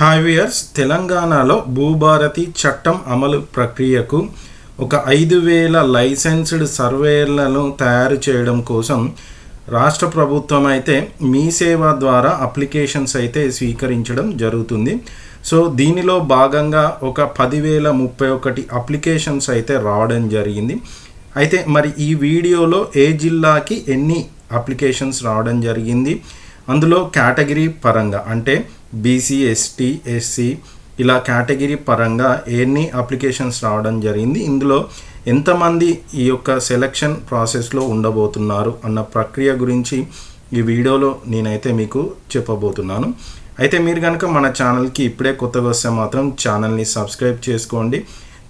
Hi తెలంగాణలో భూభారతి చట్టం అమలు ప్రక్రియకు ఒక ఐదు వేల లైసెన్స్డ్ సర్వేలను తయారు చేయడం కోసం రాష్ట్ర ప్రభుత్వం అయితే మీ సేవ ద్వారా అప్లికేషన్స్ అయితే స్వీకరించడం జరుగుతుంది. సో దీనిలో భాగంగా ఒక పదివేల ముప్పై ఒకటి అప్లికేషన్స్ అయితే రావడం జరిగింది. అయితే మరి ఈ వీడియోలో ఏ జిల్లాకి ఎన్ని అప్లికేషన్స్ రావడం జరిగింది? అందులో కేటగిరీ పరంగా అంటే బీసీ ఎస్టీ ఎస్సీ ఇలా కేటగిరీ పరంగా ఎన్ని అప్లికేషన్స్ రావడం జరిగింది? ఇందులో ఎంతమంది ఈ యొక్క సెలక్షన్ ప్రాసెస్లో ఉండబోతున్నారు అన్న ప్రక్రియ గురించి ఈ వీడియోలో నేనైతే మీకు చెప్పబోతున్నాను. అయితే మీరు కనుక మన ఛానల్కి ఇప్పుడే కొత్తగా వస్తే మాత్రం ఛానల్ని సబ్స్క్రైబ్ చేసుకోండి.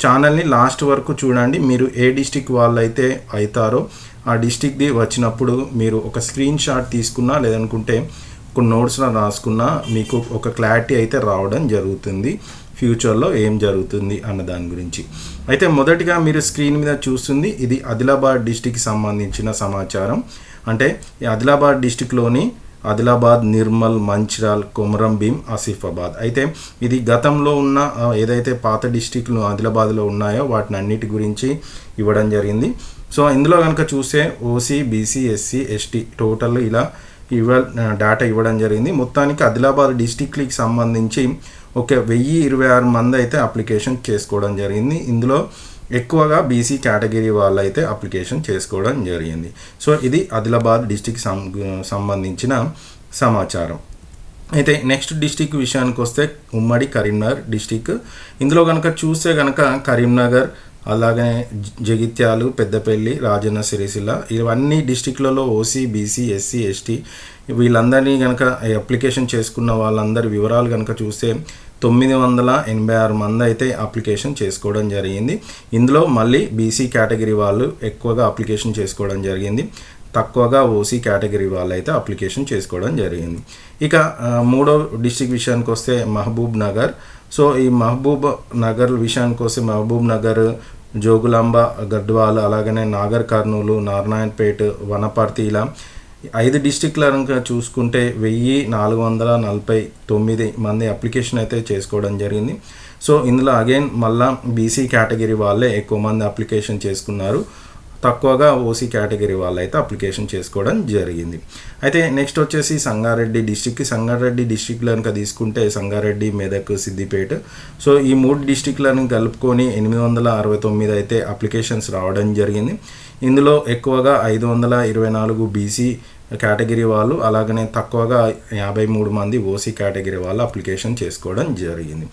ఛానల్ని లాస్ట్ వరకు చూడండి. మీరు ఏ డిస్టిక్ వాళ్ళు అయితే అవుతారో ఆ డిస్టిక్ది వచ్చినప్పుడు మీరు ఒక స్క్రీన్ షాట్ తీసుకున్నా లేదనుకుంటే కొన్ని నోట్స్లో రాసుకున్నా మీకు ఒక క్లారిటీ అయితే రావడం జరుగుతుంది. ఫ్యూచర్లో ఏం జరుగుతుంది అన్న దాని గురించి. అయితే మొదటిగా మీరు స్క్రీన్ మీద చూస్తుంది ఇది ఆదిలాబాద్ డిస్టిక్కి సంబంధించిన సమాచారం. అంటే ఆదిలాబాద్ డిస్టిక్లోని ఆదిలాబాద్ నిర్మల్ మంచిరాల్ కొమరం భీం ఆసిఫాబాద్. అయితే ఇది గతంలో ఉన్న ఏదైతే పాత డిస్టిక్లు ఆదిలాబాద్లో ఉన్నాయో వాటిని అన్నిటి గురించి ఇవ్వడం జరిగింది. సో ఇందులో కనుక చూస్తే OC BC SC ST total ఇలా ఇవ్వ డేటా ఇవ్వడం జరిగింది. మొత్తానికి ఆదిలాబాద్ డిస్టిక్కి సంబంధించి ఒక వెయ్యి ఇరవై ఆరు మంది అయితే అప్లికేషన్ చేసుకోవడం జరిగింది. ఇందులో ఎక్కువగా బీసీ కేటగిరీ వాళ్ళు అయితే అప్లికేషన్ చేసుకోవడం జరిగింది. సో ఇది ఆదిలాబాద్ డిస్టిక్ సం సంబంధించిన సమాచారం. అయితే నెక్స్ట్ డిస్టిక్ విషయానికి వస్తే ఉమ్మడి కరీంనగర్ డిస్టిక్. ఇందులో కనుక చూస్తే కనుక కరీంనగర్ అలాగే జగిత్యాలు పెద్దపల్లి రాజన్న సిరిసిల్ల ఇవన్నీ డిస్టిక్లలో ఓసీ బీసీ ఎస్సీ ఎస్టీ వీళ్ళందరినీ కనుక అప్లికేషన్ చేసుకున్న వాళ్ళందరి వివరాలు కనుక చూస్తే తొమ్మిది వందల ఎనభై ఆరు మంది అయితే అప్లికేషన్ చేసుకోవడం జరిగింది. ఇందులో మళ్ళీ బీసీ కేటగిరీ వాళ్ళు ఎక్కువగా అప్లికేషన్ చేసుకోవడం జరిగింది. తక్కువగా ఓసీ కేటగిరీ వాళ్ళు అయితే అప్లికేషన్ చేసుకోవడం జరిగింది. ఇక మూడో డిస్టిక్ విషయానికి వస్తే మహబూబ్ నగర్. సో ఈ మహబూబ్ నగర్ విషయానికి వస్తే మహబూబ్ నగర్ జోగులాంబ గడ్వాల్ అలాగనే నాగర్ కర్నూలు నారాయణపేట్ వనపర్తి ఇలా ఐదు డిస్టిక్ల కనుక చూసుకుంటే వెయ్యి నాలుగు వందల నలభై తొమ్మిది మంది అప్లికేషన్ అయితే చేసుకోవడం జరిగింది. సో ఇందులో అగైన్ మళ్ళా బీసీ కేటగిరీ వాళ్ళే ఎక్కువ మంది అప్లికేషన్ చేసుకున్నారు. తక్కువగా ఓసీ కేటగిరీ వాళ్ళు అయితే అప్లికేషన్ చేసుకోవడం జరిగింది. అయితే నెక్స్ట్ వచ్చేసి సంగారెడ్డి డిస్టిక్ సంగారెడ్డి డిస్టిక్లో కనుక తీసుకుంటే సంగారెడ్డి మెదక్ సిద్దిపేట. సో ఈ మూడు డిస్టిక్లను కలుపుకొని ఎనిమిది వందల అరవై తొమ్మిది అయితే అప్లికేషన్స్ రావడం జరిగింది. ఇందులో ఎక్కువగా ఐదు వందల ఇరవై నాలుగు బీసీ కేటగిరీ వాళ్ళు అలాగనే తక్కువగా యాభై మూడు మంది ఓసీ కేటగిరీ వాళ్ళు అప్లికేషన్ చేసుకోవడం జరిగింది.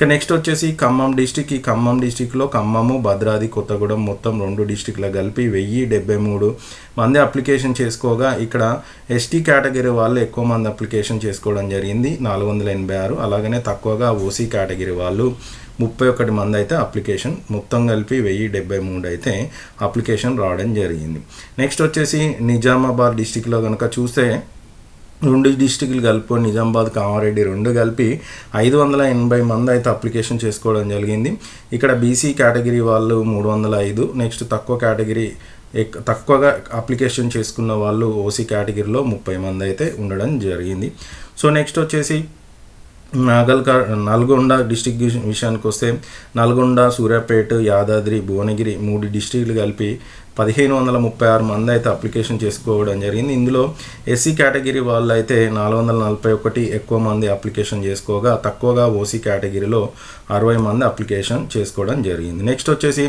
ఇక నెక్స్ట్ వచ్చేసి ఖమ్మం డిస్టిక్ ఈ ఖమ్మం డిస్టిక్లో ఖమ్మము భద్రాది కొత్తగూడెం మొత్తం రెండు డిస్టిక్ల కలిపి వెయ్యి డెబ్బై మూడు మంది అప్లికేషన్ చేసుకోగా ఇక్కడ ఎస్టీ కేటగిరీ వాళ్ళు ఎక్కువ మంది అప్లికేషన్ చేసుకోవడం జరిగింది నాలుగు వందల ఎనభై ఆరు. అలాగనే తక్కువగా ఓసీ కేటగిరీ వాళ్ళు ముప్పై ఒకటి మంది అయితే అప్లికేషన్ మొత్తం కలిపి వెయ్యి డెబ్బై మూడు అయితే అప్లికేషన్ రావడం జరిగింది. నెక్స్ట్ వచ్చేసి నిజామాబాద్ డిస్టిక్లో కనుక చూస్తే రెండు డిస్టిక్లు కలుపుకొని నిజామాబాద్ కామారెడ్డి రెండు కలిపి ఐదు వందల ఎనభై మంది అయితే అప్లికేషన్ చేసుకోవడం జరిగింది. ఇక్కడ బీసీ కేటగిరీ వాళ్ళు మూడు వందల ఐదు నెక్స్ట్ తక్కువ కేటగిరీ ఎక్ తక్కువగా అప్లికేషన్ చేసుకున్న వాళ్ళు ఓసీ కేటగిరీలో ముప్పై మంది అయితే ఉండడం జరిగింది. సో నెక్స్ట్ వచ్చేసి నాగల్క నల్గొండ డిస్టిక్ విషయానికి వస్తే నల్గొండ సూర్యాపేట యాదాద్రి భువనగిరి మూడు డిస్టిక్లు కలిపి పదిహేను వందల ముప్పై ఆరు మంది అయితే అప్లికేషన్ చేసుకోవడం జరిగింది. ఇందులో ఎస్సీ కేటగిరీ వాళ్ళు అయితే నాలుగు వందల నలభై ఒకటి ఎక్కువ మంది అప్లికేషన్ చేసుకోగా తక్కువగా ఓసీ కేటగిరీలో అరవై మంది అప్లికేషన్ చేసుకోవడం జరిగింది. నెక్స్ట్ వచ్చేసి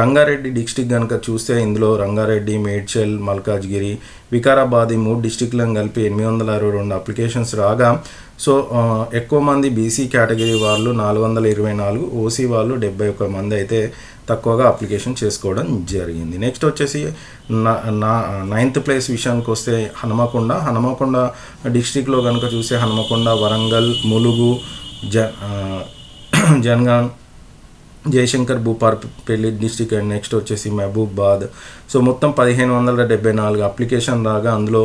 రంగారెడ్డి డిస్టిక్ కనుక చూస్తే ఇందులో రంగారెడ్డి మేడ్చల్ మల్కాజ్గిరి వికారాబాద్ ఈ మూడు డిస్టిక్లను కలిపి ఎనిమిది వందల అరవై రెండు అప్లికేషన్స్ రాగా సో ఎక్కువ మంది బీసీ కేటగిరీ వాళ్ళు నాలుగు వందల ఇరవై నాలుగు ఓసీ వాళ్ళు డెబ్బై ఒక్క మంది అయితే తక్కువగా అప్లికేషన్ చేసుకోవడం జరిగింది. నెక్స్ట్ వచ్చేసి నా నా నైన్త్ ప్లేస్ విషయానికి వస్తే హనుమకొండ. హనుమకొండ డిస్టిక్లో కనుక చూస్తే హనుమకొండ వరంగల్ ములుగు జ ఆ, Jangaon Jayashankar Bhupalpally district and next వచ్చేసి మహబూబాద్. సో మొత్తం పదిహేను వందల డెబ్బై నాలుగు అప్లికేషన్ రాగా అందులో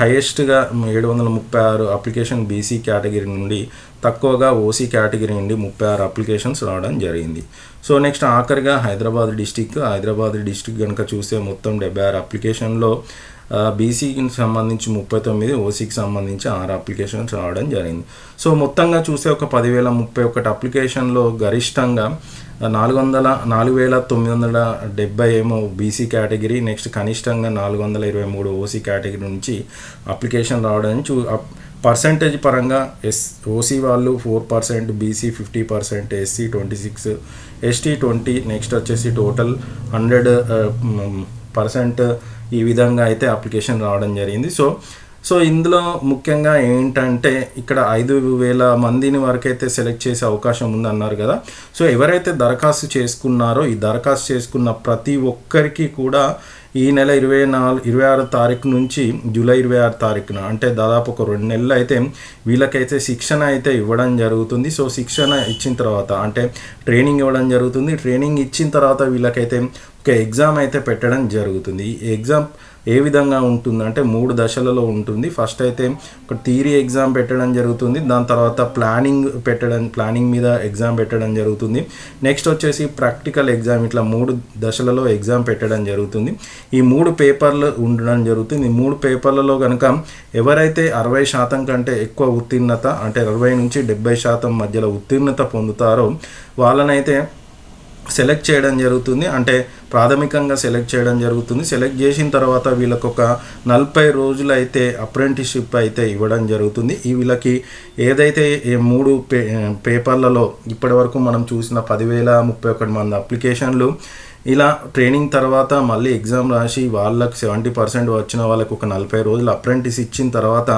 హైయెస్ట్గా ఏడు వందల ముప్పై ఆరు అప్లికేషన్ బీసీ కేటగిరీ నుండి తక్కువగా ఓసీ కేటగిరీ నుండి ముప్పై ఆరు అప్లికేషన్స్ రావడం జరిగింది. సో నెక్స్ట్ ఆఖరిగా హైదరాబాద్ డిస్టిక్ హైదరాబాద్ డిస్టిక్ కనుక చూస్తే మొత్తం డెబ్బై ఆరు అప్లికేషన్లో బీసీకి సంబంధించి ముప్పై తొమ్మిది ఓసీకి సంబంధించి ఆరు అప్లికేషన్స్ రావడం జరిగింది. సో మొత్తంగా చూస్తే ఒక పదివేల ముప్పై ఒకటి అప్లికేషన్లో గరిష్టంగా నాలుగు వందల నాలుగు వేల తొమ్మిది వందల డెబ్బై ఏమో బీసీ కేటగిరీ నెక్స్ట్ కనిష్టంగా నాలుగు వందల ఇరవై మూడు ఓసీ కేటగిరీ నుంచి అప్లికేషన్ రావడం చూ పర్సంటేజ్ పరంగా ఎస్ ఓసీ వాళ్ళు four percent BC fifty percent SC twenty six ST twenty next వచ్చేసి టోటల్ హండ్రెడ్ పర్సెంట్ ఈ విధంగా అయితే అప్లికేషన్ రావడం జరిగింది. సో సో ఇందులో ముఖ్యంగా ఏంటంటే ఇక్కడ ఐదు వేల మందిని వరకైతే సెలెక్ట్ చేసే అవకాశం ఉంది అన్నారు కదా. సో ఎవరైతే దరఖాస్తు చేసుకున్నారో ఈ దరఖాస్తు చేసుకున్న ప్రతి ఒక్కరికి కూడా ఈ నెల ఇరవై నాలుగు ఇరవై ఆరు తారీఖు నుంచి జూలై ఇరవై ఆరు తారీఖున అంటే దాదాపు ఒక రెండు నెలలు అయితే వీళ్ళకైతే శిక్షణ అయితే ఇవ్వడం జరుగుతుంది. సో శిక్షణ ఇచ్చిన తర్వాత అంటే ట్రైనింగ్ ఇవ్వడం జరుగుతుంది. ట్రైనింగ్ ఇచ్చిన తర్వాత వీళ్ళకైతే ఒక ఎగ్జామ్ అయితే పెట్టడం జరుగుతుంది. ఈ ఎగ్జామ్ ఏ విధంగా ఉంటుంది అంటే మూడు దశలలో ఉంటుంది. ఫస్ట్ అయితే ఒక థియరీ ఎగ్జామ్ పెట్టడం జరుగుతుంది. దాని తర్వాత ప్లానింగ్ పెట్టడం ప్లానింగ్ మీద ఎగ్జామ్ పెట్టడం జరుగుతుంది. నెక్స్ట్ వచ్చేసి ప్రాక్టికల్ ఎగ్జామ్ ఇట్లా మూడు దశలలో ఎగ్జామ్ పెట్టడం జరుగుతుంది. ఈ మూడు పేపర్లు ఉండడం జరుగుతుంది. ఈ మూడు పేపర్లలో కనుక ఎవరైతే అరవై శాతం కంటే ఎక్కువ ఉత్తీర్ణత అంటే అరవై నుంచి డెబ్బై శాతం మధ్యలో ఉత్తీర్ణత పొందుతారో వాళ్ళనైతే సెలెక్ట్ చేయడం జరుగుతుంది. అంటే ప్రాథమికంగా సెలెక్ట్ చేయడం జరుగుతుంది. సెలెక్ట్ చేసిన తర్వాత వీళ్ళకి ఒక నలభై రోజులు అయితే అప్రెంటిస్షిప్ అయితే ఇవ్వడం జరుగుతుంది. ఈ వీళ్ళకి ఏదైతే మూడు పే పేపర్లలో ఇప్పటివరకు మనం చూసిన పదివేల ముప్పై ఒకటి మంది అప్లికేషన్లు ఇలా ట్రైనింగ్ తర్వాత మళ్ళీ ఎగ్జామ్ రాసి వాళ్ళకు సెవెంటీ పర్సెంట్ వచ్చిన వాళ్ళకు ఒక నలభై రోజులు అప్రెంటిస్ ఇచ్చిన తర్వాత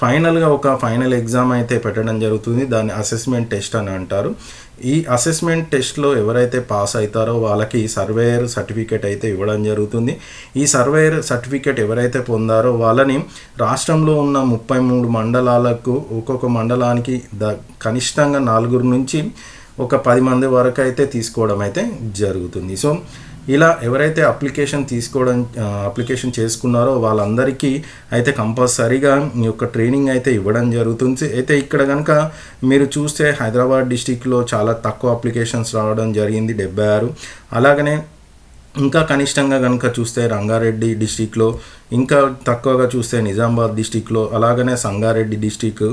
ఫైనల్గా ఒక ఫైనల్ ఎగ్జామ్ అయితే పెట్టడం జరుగుతుంది. దాన్ని అసెస్మెంట్ టెస్ట్ అని అంటారు. ఈ అసెస్మెంట్ టెస్ట్లో ఎవరైతే పాస్ అవుతారో వాళ్ళకి సర్వేయర్ సర్టిఫికేట్ అయితే ఇవ్వడం జరుగుతుంది. ఈ సర్వేయర్ సర్టిఫికేట్ ఎవరైతే పొందారో వాళ్ళని రాష్ట్రంలో ఉన్న ముప్పై మూడు మండలాలకు ఒక్కొక్క మండలానికి ద కనిష్టంగా నలుగురు నుంచి ఒక పది మంది వరకు అయితే తీసుకోవడం అయితే జరుగుతుంది. సో ఇలా ఎవరైతే అప్లికేషన్ తీసుకోవడం అప్లికేషన్ చేసుకున్నారో వాళ్ళందరికీ అయితే కంపల్సరీగా ఈ యొక్క ట్రైనింగ్ అయితే ఇవ్వడం జరుగుతుంది. అయితే ఇక్కడ కనుక మీరు చూస్తే హైదరాబాద్ డిస్టిక్లో చాలా తక్కువ అప్లికేషన్స్ రావడం జరిగింది డెబ్బై ఆరు. అలాగనే ఇంకా కనిష్టంగా కనుక చూస్తే రంగారెడ్డి డిస్టిక్లో ఇంకా తక్కువగా చూస్తే నిజామాబాద్ డిస్టిక్లో అలాగనే సంగారెడ్డి డిస్టిక్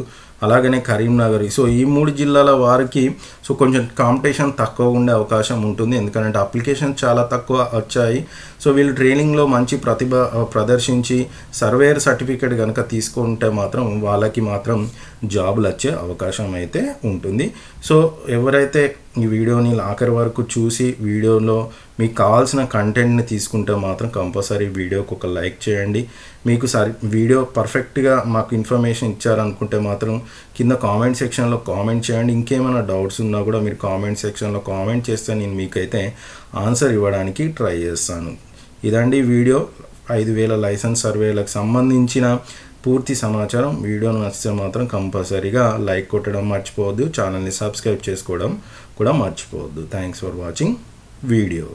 అలాగనే కరీంనగర్. సో ఈ మూడు జిల్లాల వారికి సో కొంచెం కాంపిటీషన్ తక్కువ ఉండే అవకాశం ఉంటుంది. ఎందుకంటే అప్లికేషన్ చాలా తక్కువ వచ్చాయి. సో వీళ్ళు ట్రైనింగ్లో మంచి ప్రతిభ ప్రదర్శించి సర్వేయర్ సర్టిఫికేట్ కనుక తీసుకుంటే మాత్రం వాళ్ళకి మాత్రం జాబులు వచ్చే అవకాశం అయితే ఉంటుంది. సో ఎవరైతే ఈ వీడియోని ఆఖరి వరకు చూసి వీడియోలో మీకు కావాల్సిన కంటెంట్ని తీసుకుంటే మాత్రం కంపల్సరీ వీడియోకి ఒక లైక్ చేయండి. మీకు సరి వీడియో పర్ఫెక్ట్గా మాకు ఇన్ఫర్మేషన్ ఇచ్చారనుకుంటే మాత్రం కింద కామెంట్ సెక్షన్లో కామెంట్ చేయండి. ఇంకేమైనా డౌట్స్ ఉన్నా కూడా మీరు కామెంట్ సెక్షన్లో కామెంట్ చేస్తే నేను మీకైతే ఆన్సర్ ఇవ్వడానికి ట్రై చేస్తాను. ఇదండి వీడియో. ఐదు వేల లైసెన్స్ సర్వేలకు సంబంధించిన పూర్తి సమాచారం. వీడియోను నచ్చితే మాత్రం కంపల్సరీగా లైక్ కొట్టడం మర్చిపోవద్దు. ఛానల్ని సబ్స్క్రైబ్ చేసుకోవడం కూడా మర్చిపోవద్దు. Thanks for watching video